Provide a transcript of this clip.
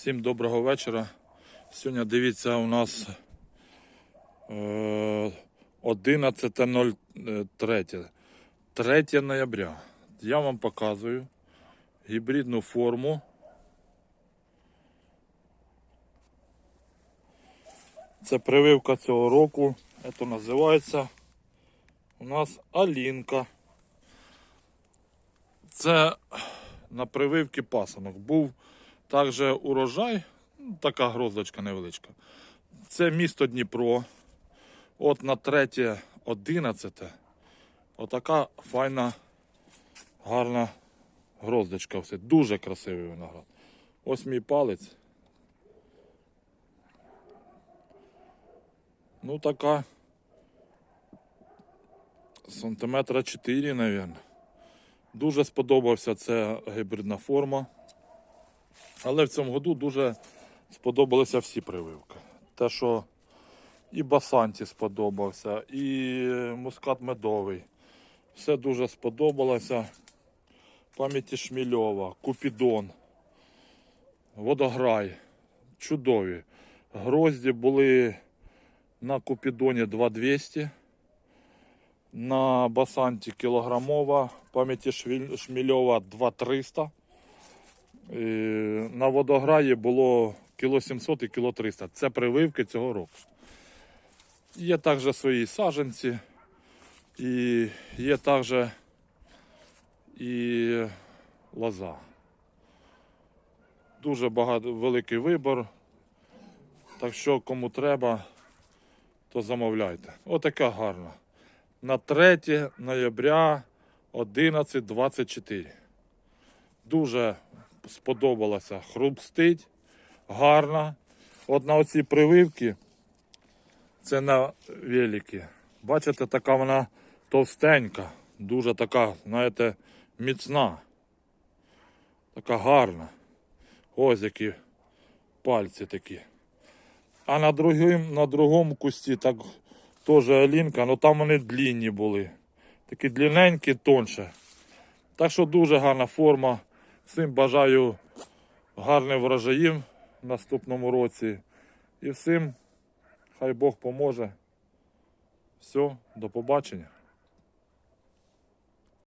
Всім доброго вечора. Сьогодні дивіться у нас е, 11.03. 3 ноября. Я вам показую гібридну форму. Це прививка цього року. Це називається у нас Алінка. Це на прививки пасанок. Був також урожай, ну, така гроздочка невеличка. Це місто Дніпро. От на 3, 11. Отака файна, гарна гроздочка. Все. Дуже красивий виноград. Ось мій палець. Ну така. Сантиметра 4, мабуть. Дуже сподобався ця гібридна форма. Але в цьому году дуже сподобалися всі прививки. Те, що і Басанті сподобався, і мускат медовий. Все дуже сподобалося. Пам'яті Шмільова, Купідон, Водограй. Чудові. Грозді були на Купідоні 2200. На Басанті кілограмова, пам'яті Шмільова 2300. Е, На водограї було кіло 700 і кіло 300. Це прививки цього року. Є також свої саджанці, і є також і лоза. Дуже багато великий вибор. Так що кому треба, то замовляйте. Отака гарна. На 3 ноября 11.24. Дуже сподобалося. Хрустить, гарна. От на оці прививки, це на великі. Бачите, така вона товстенька, дуже така, знаєте, міцна. Така гарна. Ось які пальці такі. А на, другим, на другому кусті так теж олінка, але там вони длінні були. Такі длинненькі, тонше. Так що дуже гарна форма. Всім бажаю гарних врожаїв в наступному році. І всім хай Бог поможе. Все, до побачення.